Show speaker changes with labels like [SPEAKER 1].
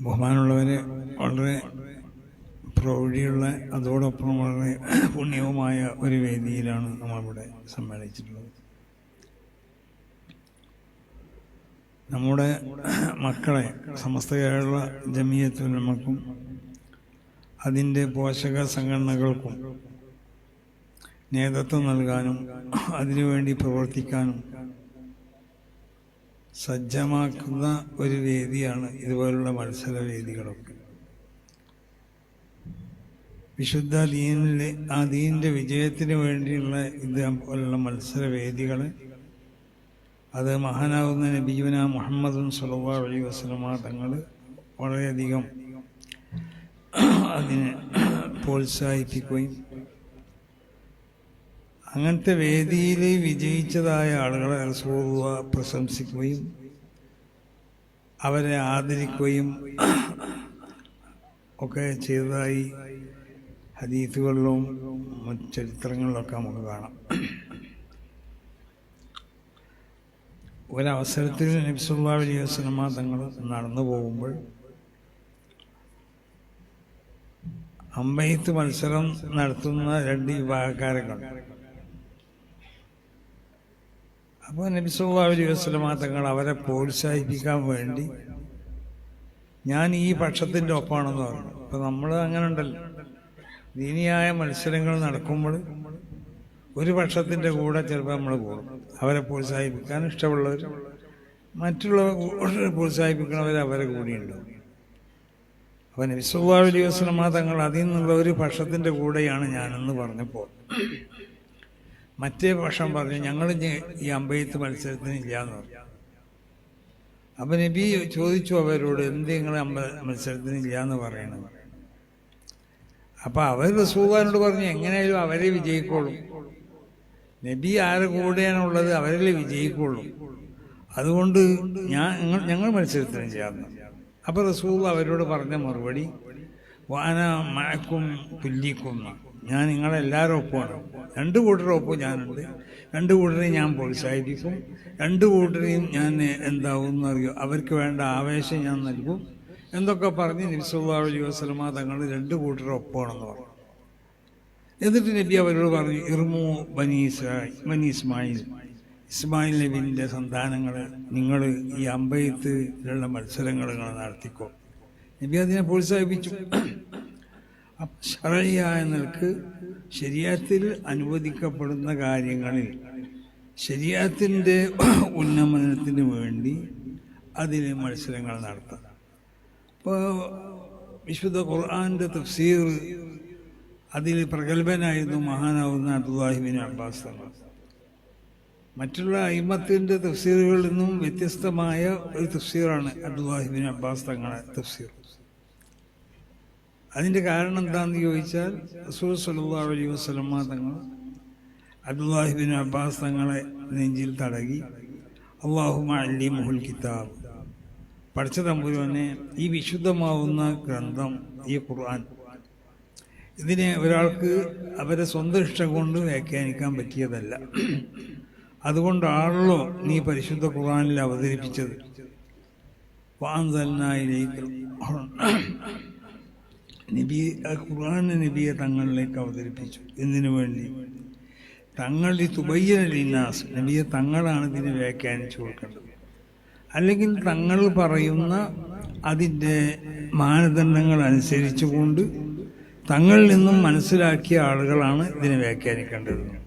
[SPEAKER 1] ബഹുമാനമുള്ളവരെ വളരെ പ്രൗഢിയുള്ള അതോടൊപ്പം വളരെ പുണ്യവുമായ ഒരു വേദിയിലാണ് നമ്മളിവിടെ സമ്മേളിച്ചിട്ടുള്ളത്. നമ്മുടെ മക്കളെ സമസ്ത കേരള ജമീയത്തുലമക്കും അതിന്റെ പോഷക സംഘടനകൾക്കും നേതൃത്വം നൽകാനും അതിനുവേണ്ടി പ്രവർത്തിക്കാനും സജ്ജമാക്കുന്ന ഒരു വേദിയാണ് ഇതുപോലുള്ള മത്സര വേദികളൊക്കെ വിശുദ്ധ ദീനിലെ ആ ദീനിന്റെ വിജയത്തിന് വേണ്ടിയുള്ള ഇത് പോലുള്ള മത്സര വേദികൾ അത് മഹാനാവുന്ന നബീവന മുഹമ്മദും സുലഭ അലൈഹി വസ്ലമ തങ്ങൾ വളരെയധികം അതിനെ പ്രോത്സാഹിപ്പിക്കുകയും അങ്ങനത്തെ വേദിയിൽ വിജയിച്ചതായ ആളുകളെ റസൂറുവ പ്രശംസിക്കുകയും അവരെ ആദരിക്കുകയും ഒക്കെ ചെയ്തതായി ഹദീസുകളിലും ചരിത്രങ്ങളിലൊക്കെ നമുക്ക് കാണാം. ഒരവസരത്തിൽ നബ്സുല്ലാ വലിയ സിനിമ തങ്ങൾ നടന്നു പോകുമ്പോൾ അമ്പയത്ത് മത്സരം നടത്തുന്ന രണ്ട് വിഭാഗക്കാരെ കണ്ടു. അപ്പോൾ നബിസുല്ലാ അലൈഹി വസ്ലമ തങ്ങൾ അവരെ പ്രോത്സാഹിപ്പിക്കാൻ വേണ്ടി ഞാൻ ഈ പക്ഷത്തിന്റെ ഒപ്പാണെന്ന് പറഞ്ഞു. ഇപ്പം നമ്മൾ അങ്ങനെ ഉണ്ടല്ലോ. ദീനിയായ മത്സരങ്ങൾ നടക്കുമ്പോൾ ഒരു പക്ഷത്തിന്റെ കൂടെ ചിലപ്പോൾ നമ്മൾ പോകും. അവരെ പ്രോത്സാഹിപ്പിക്കാൻ ഇഷ്ടമുള്ളവർ മറ്റുള്ളവർ പ്രോത്സാഹിപ്പിക്കുന്നവർ അവരെ കൂടിയുണ്ടാവും അപ്പോൾ നബിസുല്ലാ അലൈഹി വസ്ലമ തങ്ങൾ അതിൽ നിന്നുള്ള ഒരു പക്ഷത്തിന്റെ കൂടെയാണ് ഞാനെന്ന് പറഞ്ഞപ്പോൾ മറ്റേ പക്ഷം പറഞ്ഞു ഞങ്ങൾ ഈ അമ്പയത്ത് മത്സരത്തിന് ഇല്ലാന്ന് പറഞ്ഞു. അപ്പൊ നബി ചോദിച്ചു അവരോട് എന്ത് നിങ്ങൾ അമ്പ മത്സരത്തിന് ഇല്ലാന്ന് പറയണത്? അപ്പൊ അവർ റസൂഖാനോട് പറഞ്ഞു എങ്ങനെയായാലും അവരെ വിജയിക്കോളും. നബി ആരെ കൂടെയാണുള്ളത് അവരല്ലേ വിജയിക്കുള്ളൂ അതുകൊണ്ട് ഞാൻ ഞങ്ങൾ മത്സരത്തിന് ചേർന്നു അപ്പൊ റസൂൽ അവരോട് പറഞ്ഞ മറുപടി വാന മഴക്കും പുല്ലിക്കും ഞാൻ നിങ്ങളെല്ലാവരും ഒപ്പമാണ്. രണ്ട് കൂട്ടർ ഒപ്പം ഞാനുണ്ട്. രണ്ട് കൂട്ടരെയും ഞാൻ പ്രോത്സാഹിപ്പിക്കും. രണ്ട് കൂട്ടരെയും ഞാൻ എന്താവും എന്നറിയോ അവർക്ക് വേണ്ട ആവേശം ഞാൻ നൽകും. എന്തൊക്കെ പറഞ്ഞ് നബിസുല്ലാ അലൈഹി വസ്ലമ തങ്ങൾ രണ്ട് കൂട്ടർ ഒപ്പമാണെന്ന് പറഞ്ഞു. എന്നിട്ട് നബി അവരോട് പറഞ്ഞു ഇർമു ബനീസ് ബനി ഇസ്മായിൽ. ഇസ്മായിൽ നബിന്റെ സന്താനങ്ങൾ നിങ്ങൾ ഈ അമ്പയത്തിലുള്ള മത്സരങ്ങൾ നിങ്ങൾ നടത്തിക്കോ. നബി അതിനെ പ്രോത്സാഹിപ്പിച്ചു. ഷറയായ നിലയ്ക്ക് ശരിയാത്തിൽ അനുവദിക്കപ്പെടുന്ന കാര്യങ്ങളിൽ ശരിയാത്തിന്റെ ഉന്നമനത്തിന് വേണ്ടി അതിൽ മത്സരങ്ങൾ നടത്താം. ഇപ്പോൾ വിശുദ്ധ ഖുർആാന്റെ തഫ്സീർ അതിൽ പ്രഗത്ഭനായിരുന്നു മഹാനാവുന്ന അബ്ദുല്ലാഹിബിൻ അബ്ബാസ് മറ്റുള്ള അയിമത്തിന്റെ തഫ്സീറുകളിൽ നിന്നും വ്യത്യസ്തമായ ഒരു തഫ്സീറാണ് അബ്ദുല്ലാഹിബിൻ അബ്ബാസ് തങ്ങളുടെ തഫ്സീർ. അതിന്റെ കാരണം എന്താണെന്ന് ചോദിച്ചാൽ റസൂൽ സല്ലാ അലൈഹി വസ്ലമ തങ്ങൾ അബ്ദുല്ലാഹിബിൻ അബ്ബാസ് തങ്ങളെ നെഞ്ചിൽ തടകി അള്ളാഹുമ അല്ലി മുഹുൽ കിതാബ് പഠിച്ച തമ്പുരുവനെ ഈ വിശുദ്ധമാവുന്ന ഗ്രന്ഥം ഈ ഖുർആൻ. ഇതിനെ ഒരാൾക്ക് അവരെ സ്വന്തം ഇഷ്ടം കൊണ്ട് വ്യാഖ്യാനിക്കാൻ പറ്റിയതല്ല. അതുകൊണ്ടാണല്ലോ നീ പരിശുദ്ധ ഖുർആനിൽ അവതരിപ്പിച്ചത്. വാന്തലിനായിലേക്ക് നബി ഖുർആൻ നബിയെ തങ്ങളിലേക്ക് അവതരിപ്പിച്ചു. എന്തിനു വേണ്ടി? തങ്ങൾ ഈ തുബയ്യനാസ് നബിയെ തങ്ങളാണ് ഇതിനെ വ്യാഖ്യാനിച്ചു കൊടുക്കേണ്ടത്. അല്ലെങ്കിൽ തങ്ങൾ പറയുന്ന അതിന്റെ മാനദണ്ഡങ്ങൾ അനുസരിച്ചുകൊണ്ട് തങ്ങളിൽ നിന്നും മനസ്സിലാക്കിയ ആളുകളാണ് ഇതിനെ വ്യാഖ്യാനിക്കേണ്ടത്.